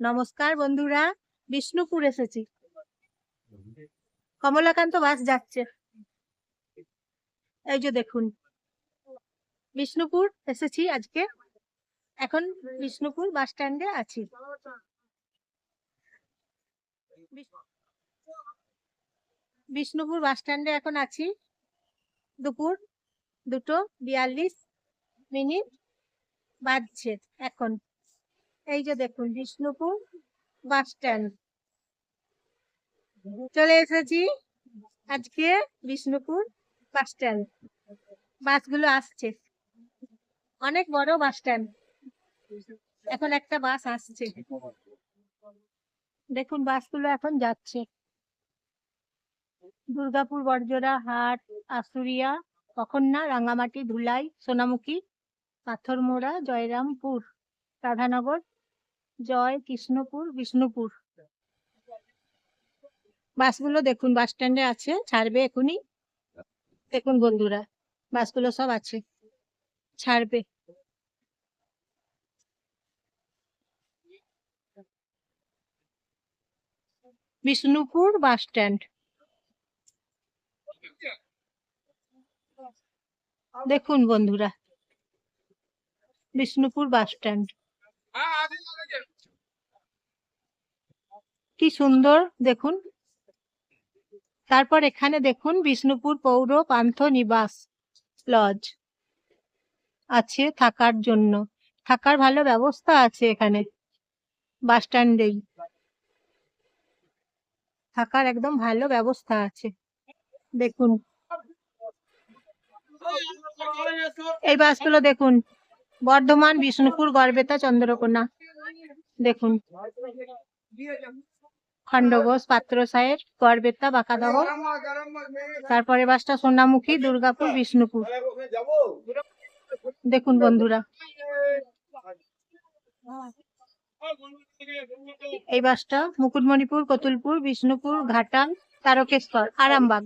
নমস্কার বন্ধুরা, বিষ্ণুপুর এসেছি। কমলাকান্ত বাস যাচ্ছে। এই যে দেখুন, বিষ্ণুপুর এসেছি আজকে। এখন বিষ্ণুপুর বাস স্ট্যান্ডে আছি। বিষ্ণুপুর বাস স্ট্যান্ডে এখন আছি। দুপুর দুটো বিয়াল্লিশ মিনিট বাজছে এখন। এই যে দেখুন, বিষ্ণুপুর বাস স্ট্যান্ড। চলে এসেছি আজকে বিষ্ণুপুর বাস স্ট্যান্ড। বাসগুলো আসছে। অনেক বড় বাস স্ট্যান্ড। এখন একটা বাস আসছে। দেখুন, বাসগুলো এখন যাচ্ছে। দুর্গাপুর, বড়জোড়া, হাট, আশুরিয়া কখননা রাঙামাটি, ধুলাই, সোনামুখী, পাথরমোড়া, জয়রামপুর, রাধানগর জয় কৃষ্ণপুর, বিষ্ণুপুর। বাসগুলো দেখুন, বাস স্ট্যান্ডে আছে, ছাড়বে এখনই দেখুন বন্ধুরা, বাসগুলো সব আছে, ছাড়বে। Bishnupur bus stand. দেখুন বন্ধুরা, বিষ্ণুপুর বাস স্ট্যান্ড। কি সুন্দর, দেখুন। তারপর এখানে দেখুন, বিষ্ণুপুর পৌর পান্থ নিবাস লজ আছে থাকার জন্য। থাকার ভালো ব্যবস্থা আছে এখানে বাস স্ট্যান্ডেই থাকার একদম ভালো ব্যবস্থা আছে, দেখুন। এই বাসগুলো দেখুন। বর্ধমান, বিষ্ণুপুর, গড়বেতা, চন্দ্রকোনা। দেখুন। খণ্ডঘোষ, পাত্র সাহেব গড়বেতা, বাঁকাদহ। তারপরে বাসটা সোনামুখী, দুর্গাপুর, বিষ্ণুপুর। দেখুন বন্ধুরা। এই বাসটা মুকুটমণিপুর, কতুলপুর, বিষ্ণুপুর, ঘাটাল, তারকেশ্বর, আরামবাগ।